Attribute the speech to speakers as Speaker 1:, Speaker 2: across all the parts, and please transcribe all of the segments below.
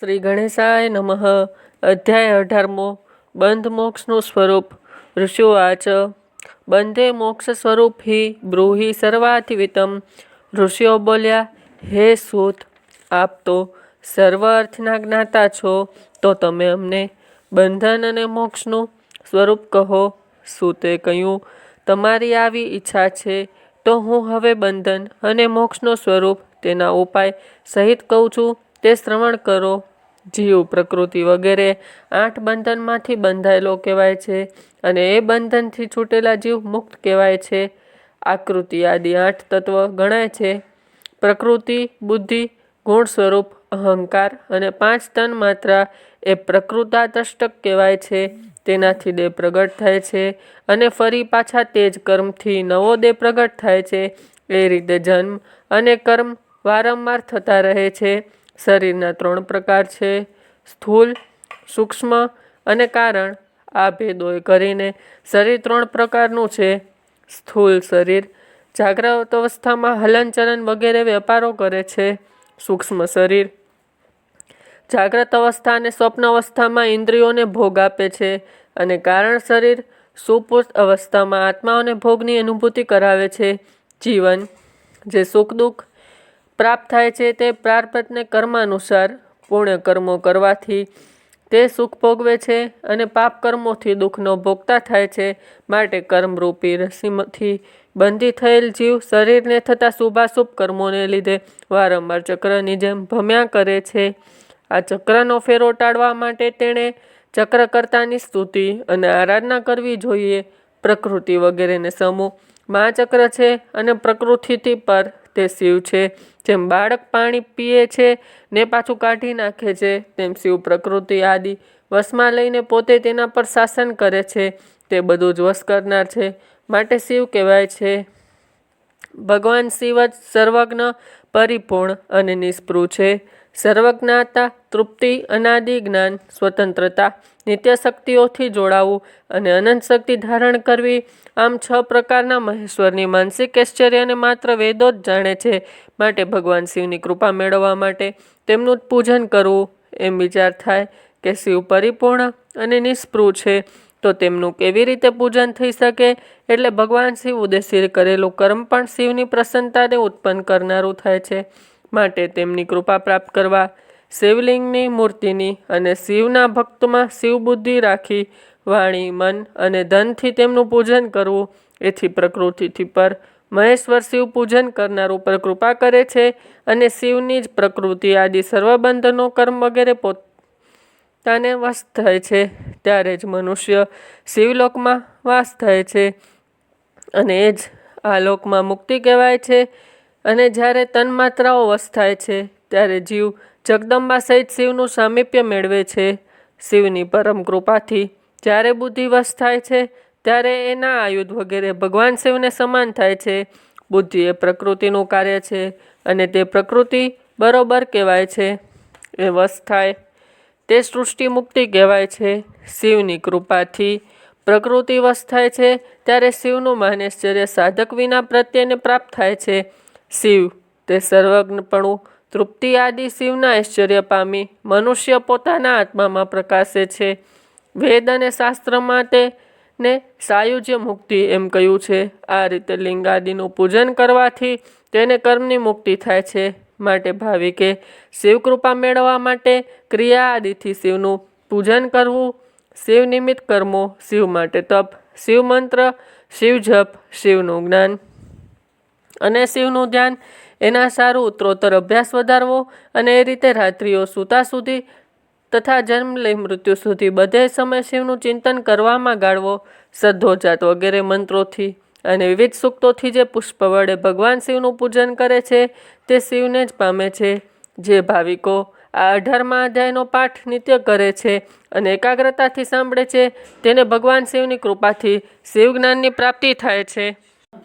Speaker 1: શ્રી ગણેશાય નમઃ. અધ્યાય અઢારમો, બંધ મોક્ષનું સ્વરૂપ. ઋષિવાચ બંધે મોક્ષ સ્વરૂપ હિ, બ્રૂહિ સર્વાધિવિતમ. ઋષિઓ બોલ્યા, હે સૂત, આપ તો સર્વ અર્થના જ્ઞાતા છો, તો તમે અમને બંધન અને મોક્ષનું સ્વરૂપ કહો. સૂતે કહ્યું, તમારી આવી ઈચ્છા છે, તો હું હવે બંધન અને મોક્ષનું સ્વરૂપ તેના ઉપાય સહિત કહું છું. તે શ્રવણ કરો. જીવ, પ્રકૃતિ વગેરે આઠ બંધનમાંથી બંધાયેલો કહેવાય છે અને એ બંધનથી છૂટેલા જીવ મુક્ત કહેવાય છે. આકૃતિ આદિ આઠ તત્વ ગણાય છે. પ્રકૃતિ, બુદ્ધિ, ગુણ સ્વરૂપ, અહંકાર અને પાંચ તન માત્રા એ પ્રકૃતાદષ્ટક કહેવાય છે. તેનાથી દેહ પ્રગટ થાય છે અને ફરી પાછા તે જ કર્મથી નવો દેહ પ્રગટ થાય છે. એ રીતે જન્મ અને કર્મ વારંવાર થતા રહે છે. શરીરના ત્રણ પ્રકાર છે, સ્થૂલ, સૂક્ષ્મ અને કારણ. આ ભેદોય કરીને શરીર ત્રણ પ્રકારનું છે, સ્થૂલ શરીર. જાગ્રત અવસ્થામાં હલનચલન વગેરે વેપારો કરે છે, સૂક્ષ્મ શરીર. જાગ્રત અવસ્થા અને સ્વપ્ન અવસ્થામાં ઇન્દ્રિયોને ભોગ આપે છે અને કારણ શરીર સુપુષ્ટ અવસ્થામાં આત્માઓને ભોગની અનુભૂતિ કરાવે છે. જીવન, જે સુખ દુઃખ પ્રાપ્ત થાય છે તે પ્રારબ્ધને કર્માનુસાર પુણ્ય કર્મો કરવાથી તે સુખ ભોગવે છે અને પાપ કર્મોથી દુઃખનો ભોગતા થાય છે માટે કર્મરૂપી રસીમથી બંધી થયેલ જીવ શરીરને થતા શુભાશુભ કર્મોને લીધે વારંવાર ચક્રની જેમ ભમ્યા કરે છે. આ ચક્રનો ફેરો ટાળવા માટે તેણે ચક્રકર્તાની સ્તુતિ અને આરાધના કરવી જોઈએ. પ્રકૃતિ વગેરેને સમૂહ, મહાચક્ર છે અને પ્રકૃતિથી પર તે શિવ છે, જેમ બાળક પાણી પીએ છે ને પાછું કાઢી નાખે છે, તેમ શિવ પ્રકૃતિ આદિ વશમાં લઈને પોતે તેના પર શાસન કરે છે, તે બધું જ વશ કરનાર છે, માટે શિવ કહેવાય છે. ભગવાન શિવ જ સર્વજ્ઞ પરિપૂર્ણ અને નિષ્પૃહ છે. સર્વજ્ઞાતા, તૃપ્તિ, અનાદિ, જ્ઞાન, સ્વતંત્રતા નિત્ય શક્તિઓથી જોડાવું અને અનંત શક્તિ ધારણ કરવી આમ છ પ્રકારના મહેશ્વરની માનસિક ઐશ્વર્યને માત્ર વેદો જ જાણે છે. માટે ભગવાન શિવની કૃપા મેળવવા માટે તેમનું પૂજન કરવું એમ વિચાર થાય કે શિવ પરિપૂર્ણ અને નિષ્પૃહ છે. તો તેમનું કેવી રીતે પૂજન થઈ શકે? એટલે ભગવાન શિવ ઉદ્દેશ્ય કરેલું કર્મ પણ શિવની પ્રસન્નતાને ઉત્પન્ન કરનારું થાય છે. માટે તેમની કૃપા પ્રાપ્ત કરવા શિવલિંગની મૂર્તિની અને શિવના ભક્તમાં શિવ બુદ્ધિ રાખી વાણી, મન અને ધનથી તેમનું પૂજન કરવું એથી પ્રકૃતિથી પર મહેશ્વર શિવ પૂજન કરનાર ઉપર કૃપા કરે છે અને શિવની જ પ્રકૃતિ આદિ સર્વબંધનો કર્મ વગેરે પોતાને વસ થાય છે. ત્યારે જ મનુષ્ય શિવલોકમાં વાસ થાય છે અને એ જ આ લોકમાં મુક્તિ કહેવાય છે. અને જ્યારે તન્માત્રાઓ વશ થાય છે, ત્યારે જીવ જગદંબા સહિત શિવનું સામીપ્ય મેળવે છે. શિવની પરમ કૃપાથી જ્યારે બુદ્ધિ વશ થાય છે, ત્યારે એના આયુધ વગેરે ભગવાન શિવને સમાન થાય છે. બુદ્ધિ એ પ્રકૃતિનું કાર્ય છે અને તે પ્રકૃતિ બરોબર કહેવાય છે. એ વશ થાય તે સૃષ્ટિ મુક્તિ કહેવાય છે. શિવની કૃપાથી પ્રકૃતિ વશ થાય છે, ત્યારે શિવનું માનેશ્ચર્ય સાધક વિના પ્રત્યેને પ્રાપ્ત થાય છે. શિવ. તે સર્વજ્ઞપણું તૃપ્તિ આદિ શિવના આશ્ચર્ય પામી મનુષ્ય પોતાના આત્મામાં પ્રકાશે છે. વેદ અને શાસ્ત્ર માટે ને સાયુજ્ય મુક્તિ એમ કહ્યું છે. આ રીતે લિંગાદિનું પૂજન કરવાથી તેને કર્મની મુક્તિ થાય છે. માટે ભાવિકે શિવકૃપા મેળવવા માટે ક્રિયા આદિથી શિવનું પૂજન કરવું, શિવ નિમિત્ત કર્મો, શિવ માટે તપ, શિવ મંત્ર, શિવ જપ, શિવનું જ્ઞાન. અને શિવનું ધ્યાન એના સારું ઉત્તરોત્તર અભ્યાસ વધારવો અને એ રીતે રાત્રિઓ સૂતા સુધી તથા જન્મ લઈ મૃત્યુ સુધી બધે સમય શિવનું ચિંતન કરવામાં ગાળવો સદ્ધોજાત વગેરે મંત્રોથી અને વિવિધ સૂક્તોથી જે પુષ્પ વડે ભગવાન શિવનું પૂજન કરે છે, તે શિવને જ પામે છે. જે ભાવિકો આ અઢારમા અધ્યાયનો પાઠ નિત્ય કરે છે અને એકાગ્રતાથી સાંભળે છે, તેને ભગવાન શિવની કૃપાથી શિવ જ્ઞાનની પ્રાપ્તિ થાય છે.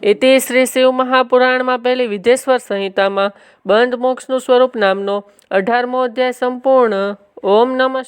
Speaker 1: ઇતિ શ્રી શિવ મહાપુરાણમાં પહેલી વિધેશ્વર સંહિતામાં બંધ મોક્ષનું સ્વરૂપ નામનો અઢારમો અધ્યાય સંપૂર્ણ. ઓમ નમઃ